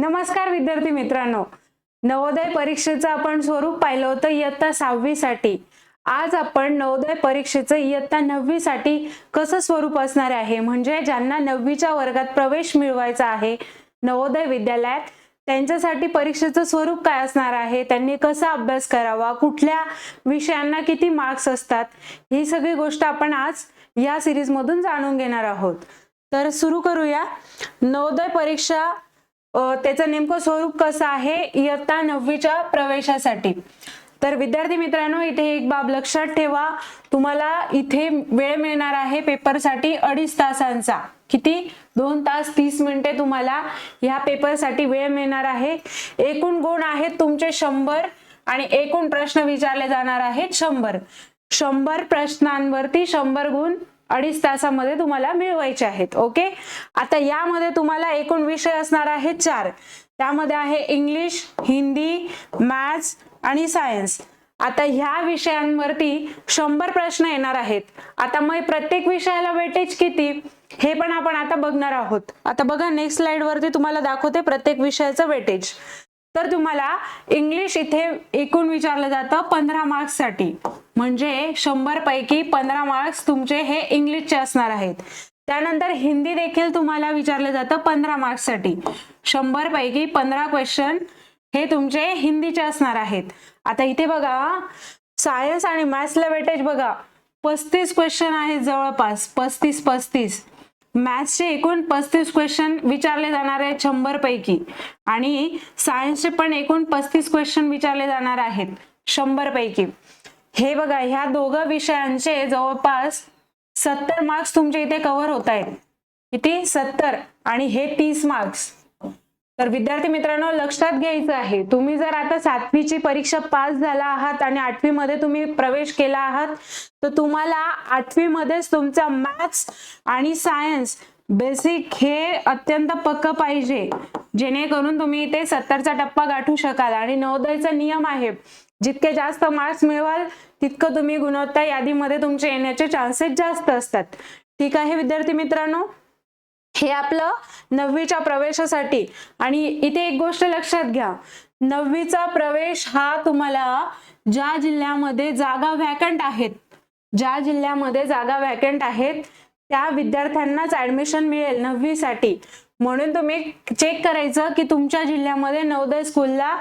नमस्कार विद्यार्थी मित्रांनो. नवोदय परीक्षेचं आपण स्वरूप पाहिलं होतं इयत्ता सहावीसाठी. आज आपण नवोदय परीक्षेचं इयत्ता नववीसाठी कसं स्वरूप असणार आहे? म्हणजे ज्यांना नववीच्या वर्गात प्रवेश मिळवायचा आहे नवोदय विद्यालयात त्यांच्यासाठी परीक्षेचं स्वरूप काय असणार आहे? त्यांनी कसा अभ्यास करावा? कुठल्या विषयांना किती मार्क्स असतात? ही सगळी गोष्ट आपण आज या सिरीजमधून जाणून घेणार आहोत. तर सुरू करूया. नवोदय परीक्षा त्याचं नेमकं स्वरूप कसं आहे? इयत्ता नववीच्या प्रवेशासाठी. तर विद्यार्थी मित्रांनो इथे एक बाब लक्षात ठेवा. तुम्हाला इथे वेळ मिळणार आहे पेपरसाठी अडीच तासांचा. किती? दोन तास तीस मिनिटे तुम्हाला ह्या पेपरसाठी वेळ मिळणार आहे. एकूण गुण आहेत तुमचे शंभर आणि एकूण प्रश्न विचारले जाणार आहेत शंभर. शंभर प्रश्नांवरती शंभर गुण अडीच तासामध्ये तुम्हाला मिळवायचे आहेत ओके? आता यामध्ये तुम्हाला एकूण विषय असणार आहेत चार. त्यामध्ये आहे इंग्लिश हिंदी मॅथ्स आणि सायन्स. आता ह्या विषयांवरती शंभर प्रश्न येणार आहेत. आता मग प्रत्येक विषयाला वेटेज किती? हे पण आपण आता बघणार आहोत. आता बघा नेक्स्ट स्लाइड वरती तुम्हाला दाखवते प्रत्येक विषयाचं वेटेज. तर तुम्हाला इंग्लिश इथे एकूण विचारलं जातं पंधरा मार्क्ससाठी म्हणजे शंभर पैकी पंधरा मार्क्स तुमचे हे इंग्लिशचे असणार आहेत. त्यानंतर हिंदी देखील तुम्हाला विचारलं जातं पंधरा मार्क्ससाठी शंभर पैकी पंधरा क्वेश्चन हे तुमचे हिंदीचे असणार आहेत. आता इथे बघा सायन्स आणि मॅथ्सला वेटेज बघा. पस्तीस क्वेश्चन आहेत जवळपास. पस्तीस पस्तीस. मॅथ्सचे एकूण पस्तीस क्वेश्चन विचारले जाणार आहेत शंभर पैकी आणि सायन्सचे पण एकूण पस्तीस क्वेश्चन विचारले जाणार आहेत शंभर पैकी हे बघा ह्या दोघं विषयांचे जवळपास सत्तर मार्क्स तुमच्या इथे कव्हर होत आहेत किती? सत्तर. आणि हे तीस मार्क्स तर विद्यार्थी मित्रांनो लक्षात घ्यायचं आहे. तुम्ही जर आता सातवीची परीक्षा पास झाला आहात आणि आठवी मध्ये तुम्ही प्रवेश केला आहात तर तुम्हाला आठवी मध्येच तुमचा मॅथ्स आणि सायन्स बेसिक हे अत्यंत पक्क पाहिजे. जेणेकरून तुम्ही इथे सत्तरचा टप्पा गाठू शकाल आणि नवोदयचा नियम आहे. जितके जास्त मार्क्स मिळवाल तितकं तुम्ही गुणवत्ता यादीमध्ये तुमचे येण्याचे चान्सेस जास्त असतात. ठीक आहे विद्यार्थी मित्रांनो? हे आपलं नववीच्या प्रवेशासाठी. आणि इथे एक गोष्ट लक्षात घ्या. नववीचा प्रवेश हा तुम्हाला ज्या जिल्ह्यामध्ये जागा व्हॅकंट आहेत ज्या जिल्ह्यामध्ये जागा व्हॅकंट आहेत त्या विद्यार्थ्यांनाच ऍडमिशन मिळेल नववीसाठी. म्हणून तुम्ही चेक करायचं की तुमच्या जिल्ह्यामध्ये नवोदय स्कूलला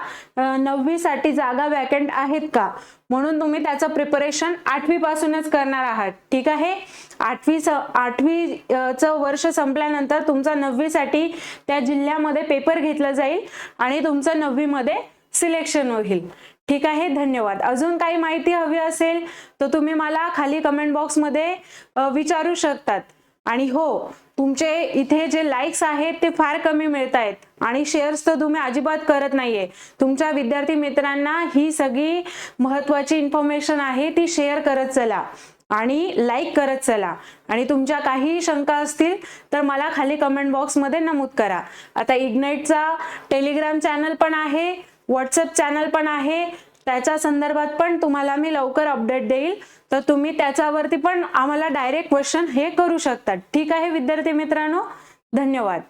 नववीसाठी जागा वॅकंट आहेत का? म्हणून तुम्ही त्याचं प्रिपरेशन आठवी पासूनच करणार आहात. ठीक आहे? आठवी स आठवीचं वर्ष संपल्यानंतर तुमचा नववीसाठी त्या जिल्ह्यामध्ये पेपर घेतला जाईल आणि तुमचं नववीमध्ये सिलेक्शन होईल. ठीक आहे? धन्यवाद. अजून काही माहिती हवी असेल तर तुम्ही मला खाली कमेंट बॉक्समध्ये विचारू शकतात. आणि हो तुमचे इथे जे लाईक्स आहेत ते फार कमी मिळत आहेत आणि शेअर्स तर तुम्ही अजिबात करत नाहीये. तुमच्या विद्यार्थी मित्रांना ही सगळी महत्वाची इन्फॉर्मेशन आहे ती शेअर करत चला. आणि लाईक करत चला. आणि तुमच्या काही शंका असतील तर मला खाली कमेंट बॉक्समध्ये नमूद करा. आता इग्नाईटचा टेलिग्राम चॅनल पण आहे व्हॉट्सअप चॅनल पण आहे त्याच्या संदर्भात पण तुम्हाला मी लवकर अपडेट देईल. तर तुम्ही त्याच्यावरती पण आम्हाला डायरेक्ट क्वेश्चन हे करू शकतात. ठीक आहे विद्यार्थी मित्रांनो? धन्यवाद.